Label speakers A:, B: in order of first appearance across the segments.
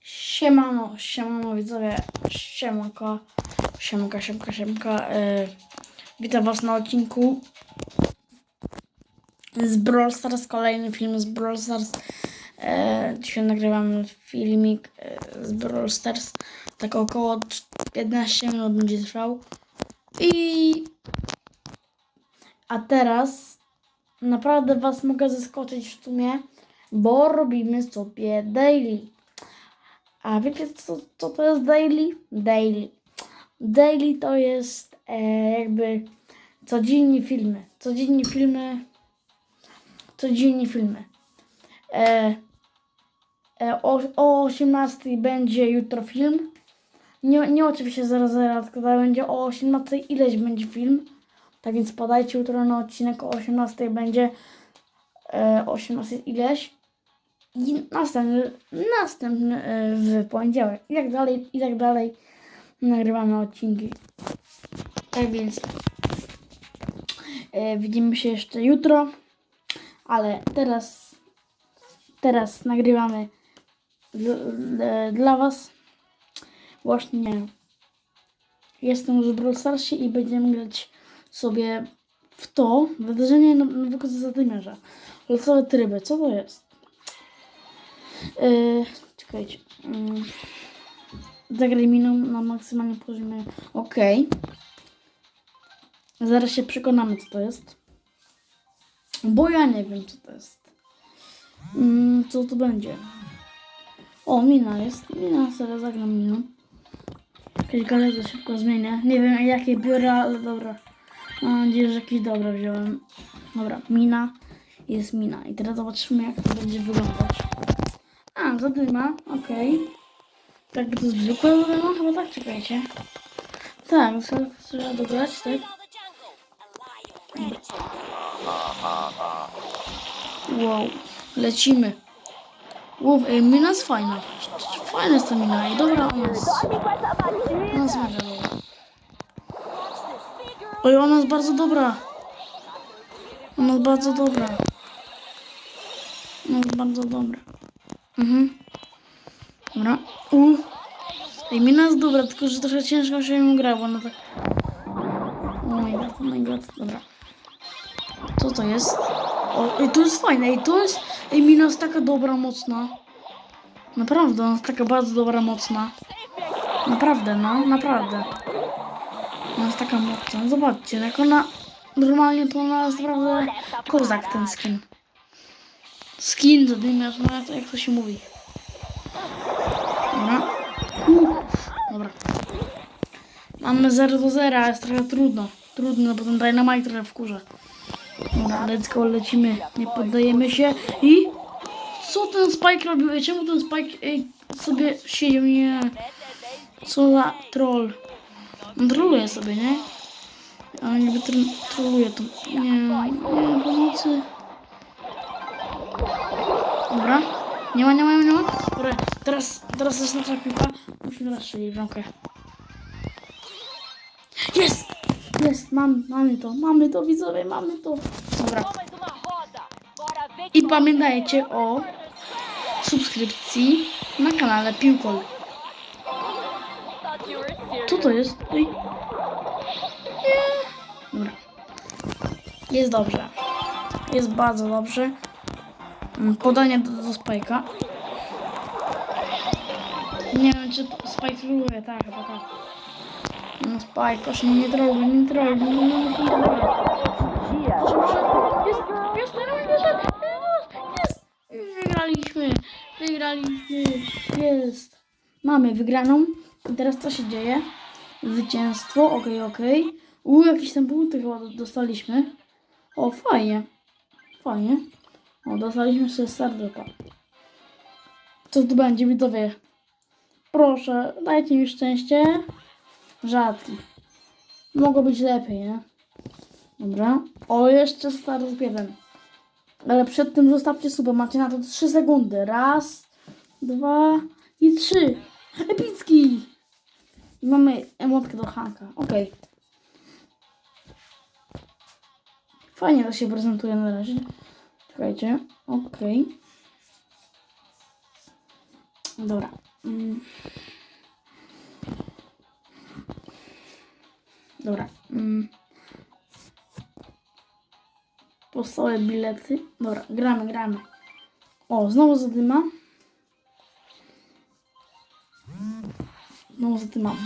A: Siemano, siemano widzowie, siemanko, siemka, siemka, siemka. E, witam was na odcinku z Brawl Stars, kolejny film z Brawl Stars. E, dzisiaj nagrywam filmik e, z Brawl Stars, tak około 15 minut będzie trwał. I... A teraz naprawdę was mogę zaskoczyć w sumie, bo robimy sobie daily. A wiecie co, co to jest daily? Daily. Daily to jest e, jakby codziennie filmy. Codziennie filmy. Codziennie filmy. E, e, o, o 18 będzie jutro film. Nie, nie oczywiście zaraz, zaraz, tylko to będzie o 18 ileś będzie film. Tak więc podajcie jutro na odcinek o 18 będzie e, 18 ileś i następny, następny e, w poniedziałek. I tak dalej, i tak dalej. Nagrywamy odcinki. Tak więc e, widzimy się jeszcze jutro. Ale teraz teraz nagrywamy d- dla Was. Właśnie jestem z Brawl Starsie i będziemy grać sobie w to wydarzenie nowego zadymiarza. Losowe tryby. Co to jest? Yy, czekajcie. Yy, zagraj miną na maksymalnym poziomie. Ok. Zaraz się przekonamy, co to jest. Bo ja nie wiem, co to jest. Mm, co to będzie? O, mina jest. Mina, sobie zagram miną. Jakieś galety szybko zmienię. Nie wiem, jakie biorę, ale dobra. Mam nadzieję, że jakieś dobre wziąłem. Dobra, mina. Jest mina. I teraz zobaczymy, jak to będzie wyglądać. A, zadyma, okej. Tak, to zwykłe zadyma? Chyba tak, czekajcie. Tak, trzeba- trzeba dograć, tak? Wow, lecimy. Wow, ej, mina jest fajna. Fajna jest ta mina, ej, dobra, ona jest. Ona jest mega dobra. Oj, ona jest bardzo dobra. Ona jest bardzo dobra. Ona jest bardzo dobra. Mhm. Dobra. U. Ej, mina jest dobra, tylko że trochę ciężko się ją gra, bo ona tak... Oh my god, oh my god, dobra. Co to jest? O, ej, to jest fajne, ej, to jest... Ej, mina jest taka dobra, mocna. Naprawdę, ona jest taka bardzo dobra, mocna. Naprawdę, no, naprawdę. Ona jest taka mocna. Zobaczcie, jak ona... Normalnie to ona jest naprawdę kozak ten skin. Skin, zadymiarz, no jak to, się mówi. Dobra. Uh, Dobra. Mamy 0 do 0, jest trochę trudno. Trudno, bo ten dynamite trochę wkurza. Dobra, let's lecimy. Nie poddajemy się. I... Co ten Spike robił? Czemu ten Spike ej, sobie siedział? Nie. Co za troll. On troluje sobie, nie? A niby tr- troluje to. Nie, nie, pomocy. Dobra. Nie ma, nie ma, nie ma. Dobra, teraz, teraz jest nasza piłka. Musimy teraz strzelić bramkę. Jest! Jest, mam, mamy to, mamy to, widzowie, mamy to. Dobra. I pamiętajcie o subskrypcji na kanale Piłkol. Co to jest? Ej. Dobra. Jest dobrze. Jest bardzo dobrze. Mm, Podanie do, do Spike'a. Nie wiem, czy Spike troluje. Tak, chyba tak. No Spike, proszę nie troluj, nie troluj. Nie, nie, nie, troluj. Proszę, proszę. Jest, jest, troluj, jest, jest, jest. Wygraliśmy. Wygraliśmy. Jest. Mamy wygraną. I teraz co się dzieje? Zwycięstwo, okej, okej. U, jakieś tam punkty chyba do- dostaliśmy. O, fajnie. Fajnie. O, dostaliśmy sobie serducha. Co tu będzie, widzowie? Proszę, dajcie mi szczęście. Rzadki. Mogło być lepiej, nie? Dobra. O, jeszcze stary jeden. Ale przed tym zostawcie suba. Macie na to 3 sekundy. Raz, dwa i trzy. Epicki! I mamy emotkę do Hanka. Okej. Fajnie to się prezentuje na razie. Czekajcie. Okej. Dobra. Mm. Dobra. Mm. Powstałe bilety. Dobra, gramy, gramy. O, znowu zadyma. Znowu zadyma.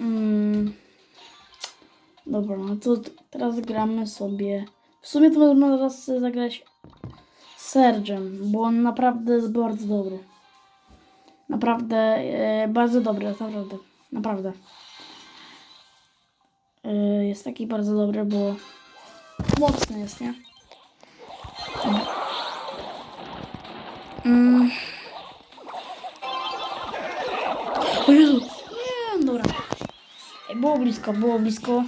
A: Mm. Dobra, no to teraz gramy sobie. W sumie to można teraz zagrać Sergem, bo on naprawdę jest bardzo dobry. Naprawdę, e, bardzo dobry, naprawdę, naprawdę. E, jest taki bardzo dobry, bo mocny jest, nie? Mm. O Jezu! Nie, dobra. Było blisko, było blisko.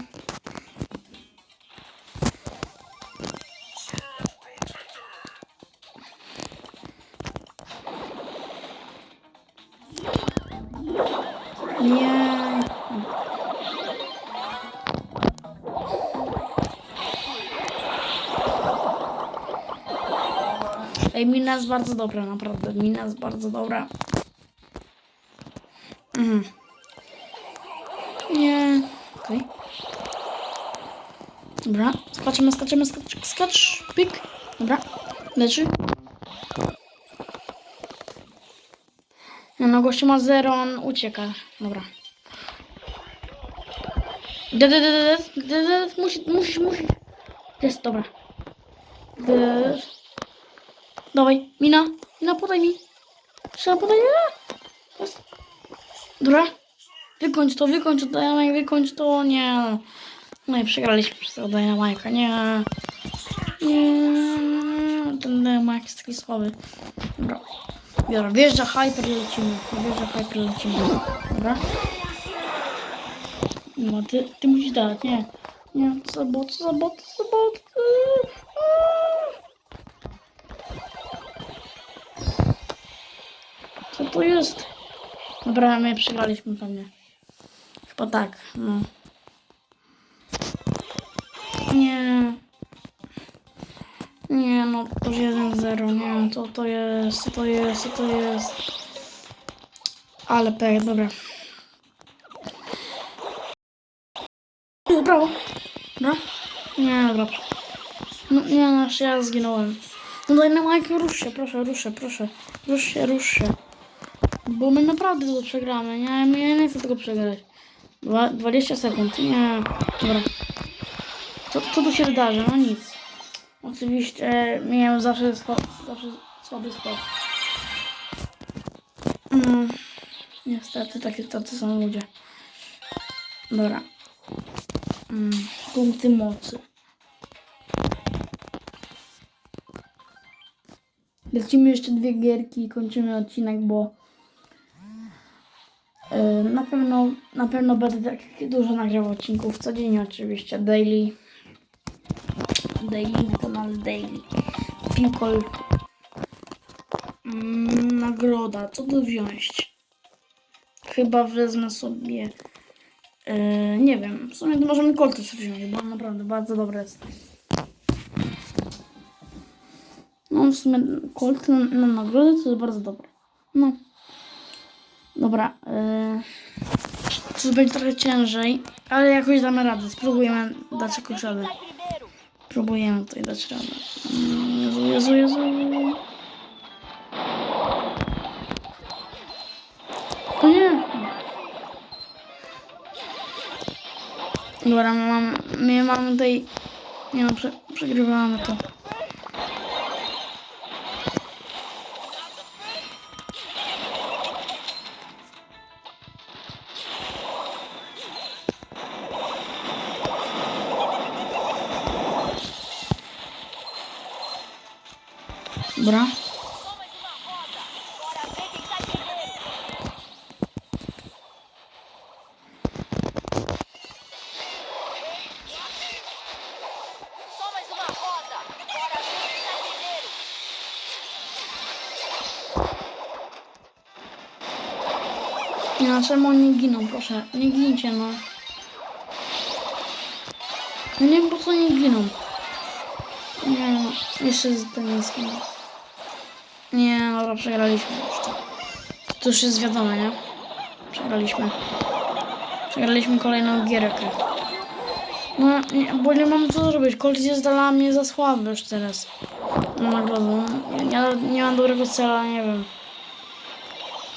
A: Ej, mina jest bardzo dobra, naprawdę. Mina jest bardzo dobra. Mhm. Nie. Okej. Dobra. Skaczemy, skaczemy, skacz, skacz. Pik. Dobra. Leży. No, gościu ma zero, on ucieka. Dobra. Dead, dead, dead, dead, dead, dead, musi, musisz, musisz. Jest, dobra. Dead. Dawaj, mina, mina, podaj mi. Trzeba podaj mi. Dobra. Wykończ to, wykończ to, Dynamite, wykończ to, nie. No i przegraliśmy przez tego Dynamite'a, nie. Nie, ten Dynamite jest taki słaby. Dobra. Biorę, wjeżdża hyper lecimy. Wjeżdża hyper lecimy. Dobra. No, ty, ty musisz dać, nie. Nie, co za bot, co za bot, co za bot. Co to jest? Dobra, my przegraliśmy pewnie. Chyba tak, no. Nie. Nie, no to jest 1-0, nie, co to jest, co to jest, co to jest. Ale pech, dobra. Brawo. Dobra. Nie, dobra. No, nie, no, ja zginąłem. No daj na Mike, rusz się, proszę, rusz się, proszę. Rusz się, rusz się. Bo my naprawdę to przegramy, nie, ja nie chcę tego przegrać. Dwa, 20 sekund, nie, dobra. Co, co tu się wydarzy? No nic. Oczywiście miałem zawsze, sła, zawsze słaby skład. Mm, niestety takie tacy są ludzie. Dobra. Mm, punkty mocy. Lecimy jeszcze dwie gierki i kończymy odcinek, bo na pewno na pewno będę tak dużo nagrywał odcinków codziennie oczywiście, daily. Daily na Daily. Piłkol. Mm, nagroda. Co tu wziąć? Chyba wezmę sobie. Yy, nie wiem. W sumie to możemy kolty sobie wziąć, bo naprawdę bardzo dobre jest. No w sumie kolty na, na nagrodę to jest bardzo dobre. No. Dobra. Yy, to będzie trochę ciężej, ale jakoś damy radę. Spróbujemy dać jakąś radę. Próbujemy tutaj dać radę. Jezu, Jezu, Jezu. O nie. Dobra, my mamy, my mamy tutaj... Nie no, prze, przegrywamy to.
B: Primeiro.
A: Nie no, czemu nie giną, proszę. Nie gincie, no. Nie po co nie giną. Nie no, jeszcze ten nie zginął. Nie, dobra, przegraliśmy już to. Już jest wiadome, nie? Przegraliśmy. Przegraliśmy kolejną gierkę. No, nie, bo nie mam co zrobić. Colt jest dla mnie za słaby już teraz. No nagrodę. Nie, nie mam dobrego cela, nie wiem.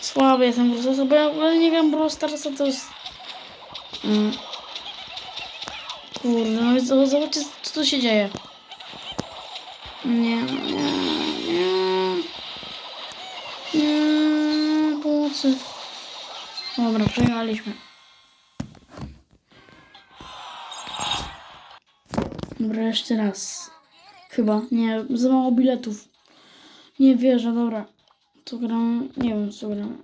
A: Słaby jestem po prostu, bo ja ogóle nie wiem, Brawl Starsa to jest... Mm. Kurde, no zobaczcie, co tu się dzieje. Nie, nie, nie. Nie, pomocy. Dobra, przejechaliśmy. Dobra, jeszcze raz. Chyba, nie, za mało biletów. Nie wierzę, dobra. Co gram? Nie wiem, co gram.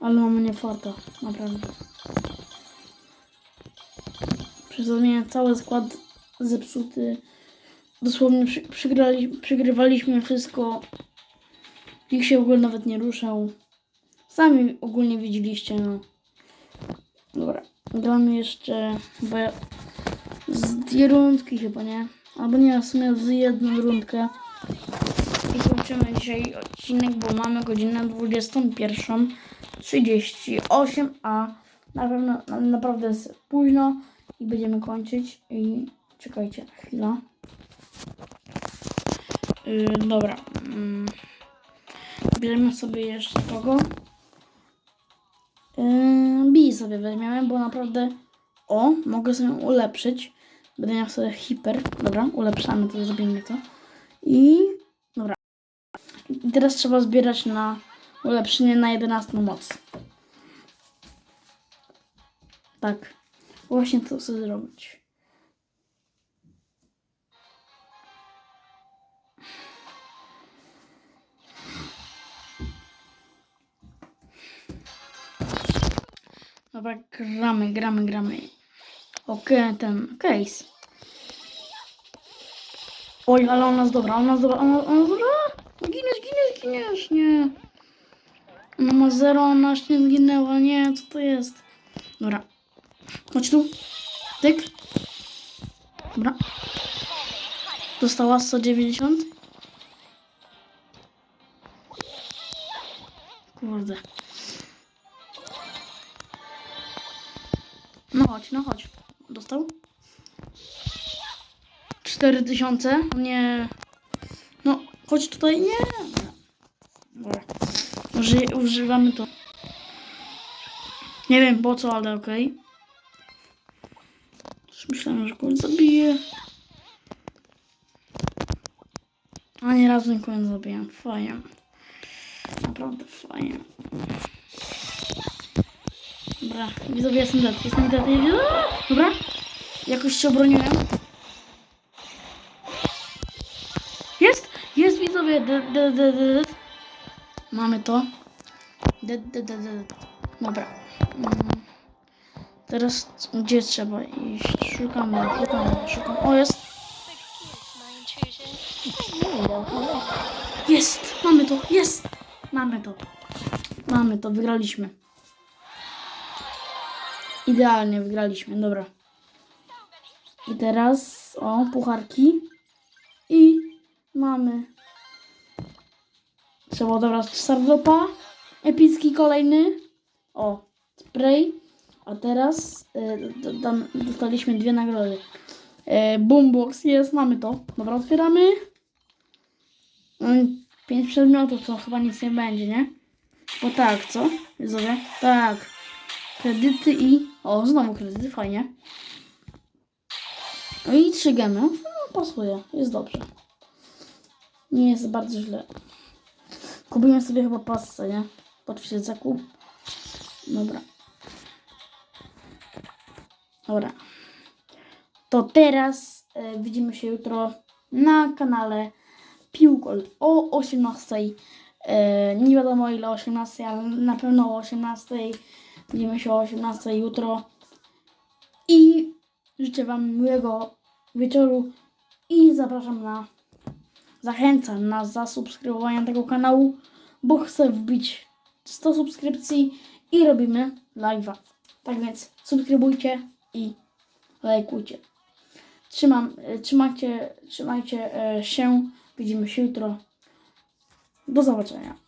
A: Ale mamy nie farta, naprawdę. Przez cały skład zepsuty. Dosłownie przy, przygrywaliśmy wszystko. Nikt się w ogóle nawet nie ruszał. Sami ogólnie widzieliście, no. Dobra, gramy jeszcze chyba z dwie rundki chyba, nie? Albo nie, w sumie z jedną rundkę. I kończymy dzisiaj odcinek, bo mamy godzinę 21.38, a na pewno na, naprawdę jest późno i będziemy kończyć. I czekajcie, chwila. Yy, dobra. Mm. Bierzemy sobie jeszcze kogo? Yy, Bi sobie weźmiemy, bo naprawdę... O, mogę sobie ulepszyć. Będę miał sobie hiper. Dobra, ulepszamy to, zrobimy to. I... Dobra. I teraz trzeba zbierać na ulepszenie na 11 moc. Tak. Właśnie to chcę zrobić. Dobra, gramy, gramy, gramy. Okej, ten case. Oj, ale ona jest dobra, ona jest dobra, ona, jest dobra. Giniesz, giniesz, giniesz, nie. Ona ma zero, ona aż nie zginęła, nie, co to jest? Dobra. Chodź tu. Tyk. Dobra. Dostała 190. Kurde. No chodź, no chodź. Dostał? 4000? Nie. No, chodź tutaj. Nie. Dobra. Uży, używamy to. Nie wiem po co, ale okej. Już Myślałem, że kogoś zabiję. A nie razu nikogo nie zabiję. Fajnie. Naprawdę fajnie. Dobra, widzowie, jestem dead, jestem dead. Dobra, jakoś się obroniłem. Jest, jest widzowie, dead, dead, dead, dead. Mamy to. Dead, dead, dead, dead. Dobra. Mm. Teraz gdzie trzeba iść? Szukamy, szukamy, szukamy. O, jest. Jest, mamy to, jest. Mamy to. Mamy to, wygraliśmy. Idealnie wygraliśmy, dobra. I teraz, o, pucharki. I mamy. Trzeba odebrać Sardopa. Epicki kolejny. O, spray. A teraz y, do- dam- dostaliśmy dwie nagrody. Y, boombox jest, mamy to. Dobra, otwieramy. No, pięć przedmiotów, to chyba nic nie będzie, nie? Bo tak, co? Widzowie? Tak. Kredyty i... O, znowu kredyty, fajnie. No i trzy gemy. No, pasuje, jest dobrze. Nie jest bardzo źle. Kupimy sobie chyba pasce, nie? Oczywiście zakup. Dobra. Dobra. To teraz e, widzimy się jutro na kanale Piłgol o 18. E, nie wiadomo ile o 18, ale na pewno o 18. Widzimy się o 18 jutro. I życzę Wam miłego wieczoru i zapraszam na zachęcam na zasubskrybowanie tego kanału, bo chcę wbić 100 subskrypcji i robimy live'a. Tak więc subskrybujcie i lajkujcie. Trzymam, e, trzymajcie, trzymajcie e, się. Widzimy się jutro. Do zobaczenia.